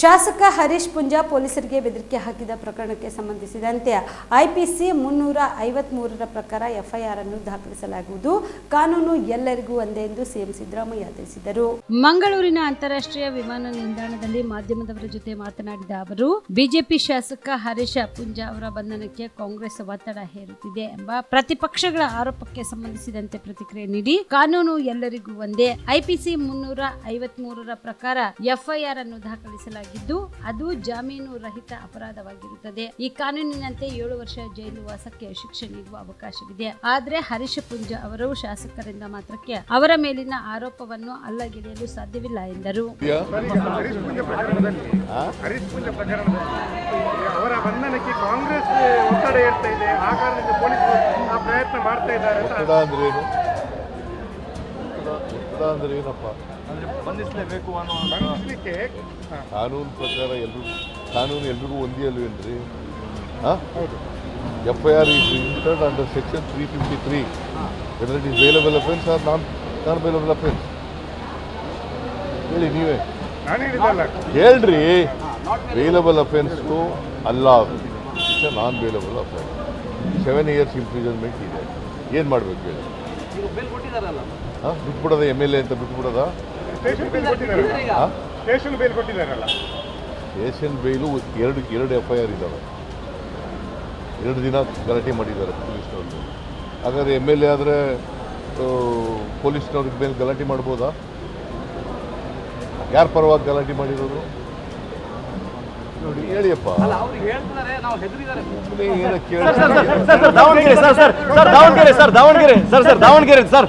ಶಾಸಕ ಹರೀಶ್ ಪುಂಜಾ ಪೊಲೀಸರಿಗೆ ಬೆದರಿಕೆ ಹಾಕಿದ ಪ್ರಕರಣಕ್ಕೆ ಸಂಬಂಧಿಸಿದಂತೆ ಐಪಿಸಿ ಮುನ್ನೂರ ಐವತ್ಮೂರರ ಪ್ರಕಾರ ಎಫ್ಐಆರ್ ಅನ್ನು ದಾಖಲಿಸಲಾಗುವುದು. ಕಾನೂನು ಎಲ್ಲರಿಗೂ ಒಂದೇ ಎಂದು ಸಿಎಂ ಸಿದ್ದರಾಮಯ್ಯ ತಿಳಿಸಿದರು. ಮಂಗಳೂರಿನ ಅಂತಾರಾಷ್ಟ್ರೀಯ ವಿಮಾನ ನಿಲ್ದಾಣದಲ್ಲಿ ಮಾಧ್ಯಮದವರ ಜೊತೆ ಮಾತನಾಡಿದ ಅವರು, ಬಿಜೆಪಿ ಶಾಸಕ ಹರೀಶ್ ಪುಂಜಾ ಅವರ ಬಂಧನಕ್ಕೆ ಕಾಂಗ್ರೆಸ್ ಒತ್ತಡ ಹೇರುತ್ತಿದೆ ಎಂಬ ಪ್ರತಿಪಕ್ಷಗಳ ಆರೋಪಕ್ಕೆ ಸಂಬಂಧಿಸಿದಂತೆ ಪ್ರತಿಕ್ರಿಯೆ ನೀಡಿ, ಕಾನೂನು ಎಲ್ಲರಿಗೂ ಒಂದೇ. ಐಪಿಸಿ ಮುನ್ನೂರ ಐವತ್ಮೂರರ ಪ್ರಕಾರ ಎಫ್ಐಆರ್ ಅನ್ನು ದಾಖಲಿಸಲಾಗಿದ್ದು ಅದು ಜಾಮೀನು ರಹಿತ ಅಪರಾಧವಾಗಿರುತ್ತದೆ. ಈ ಕಾನೂನಿನಂತೆ ಏಳು ವರ್ಷ ಜೈಲು ವಾಸಕ್ಕೆ ಶಿಕ್ಷೆ ನೀಡುವ ಅವಕಾಶವಿದೆ. ಆದರೆ ಹರೀಶ್ ಪುಂಜ ಅವರು ಶಾಸಕರಿಂದ ಮಾತ್ರಕ್ಕೆ ಅವರ ಮೇಲಿನ ಆರೋಪವನ್ನು ಅಲ್ಲಗೆಳೆಯಲು ಸಾಧ್ಯವಿಲ್ಲ ಎಂದರು. ಅವರ ಬಂಧನಕ್ಕೆ ಕಾಂಗ್ರೆಸ್ ಒತ್ತಡ ಇರ್ತಾ ಇದೆ. ಆ ಕಾರಣದಿಂದ ಪೊಲೀಸರು ಆ ಪ್ರಯತ್ನ ಮಾಡ್ತಾ ಇದ್ದಾರೆ ಅಂತ ಅಂದ್ರೆ ಏನಪ್ಪ? ಬಂಧಿಸಲೇಬೇಕು ಅನ್ನೋ ಬಂಧಿಸಲಿಕ್ಕೆ? ಕಾನೂನು ಪ್ರಕಾರ ಎಲ್ಲರೂ ಕಾನೂನು ಎಲ್ರಿಗೂ ಒಂದೇ ಅಲ್ವೇನ್ರಿ ಹಾಂ? F I R is registered under section three fifty three whether it is bailable offence or non non bailable offence ಹೇಳಿ ನೀವೇ. ಹೇಳ್ರಿ. ವೇಲೇಬಲ್ ಅಫೆನ್ಸು ಅಲ್ಲ. It's non bailable offence seven years imprisonment ಇದೆ. ಏನು ಮಾಡಬೇಕು ಹೇಳಿ? ಬಿಟ್ಬಿಡೋದ ಎಂ ಎಲ್ ಎ ಅಂತ ಬಿಟ್ಬಿಡೋದ? Station bail ಕೊಟ್ಟಿದ್ದಾರಲ್ಲ ಹಾಂ? ಸ್ಟೇಷನ್ ಬೇಲ್ ಕೊಟ್ಟಿದ್ದಾರಲ್ಲ. ಏಷ್ಯನ್ ಬೇಲು ಎರಡು ಎರಡು ಎಫ್ ಐ ಆರ್ ಇದ್ದಾವೆ. ಎರಡು ದಿನ ಗಲಾಟೆ ಮಾಡಿದ್ದಾರೆ ಪೊಲೀಸ್ನವ್ರು. ಹಾಗಾದ್ರೆ ಎಂ ಎಲ್ ಎ ಆದರೆ ಪೊಲೀಸ್ನವ್ರ ಮೇಲೆ ಗಲಾಟೆ ಮಾಡ್ಬೋದಾ? ಯಾರ ಪರವಾಗಿ ಗಲಾಟೆ ಮಾಡಿರೋದು? ನೋಡಿ ಹೇಳಿಯಪ್ಪ. ಅಲ್ಲ ಅವ್ರಿಗೆ ಹೇಳ್ತಿದ್ದಾರೆ ನಾವು ಹೆದರಿದ್ದಾರೆ. ಸುಮ್ಮನೆ ಏನೋ sir sir Davanagere sir sir sir Davanagere sir Davanagere sir sir Davanagere sir.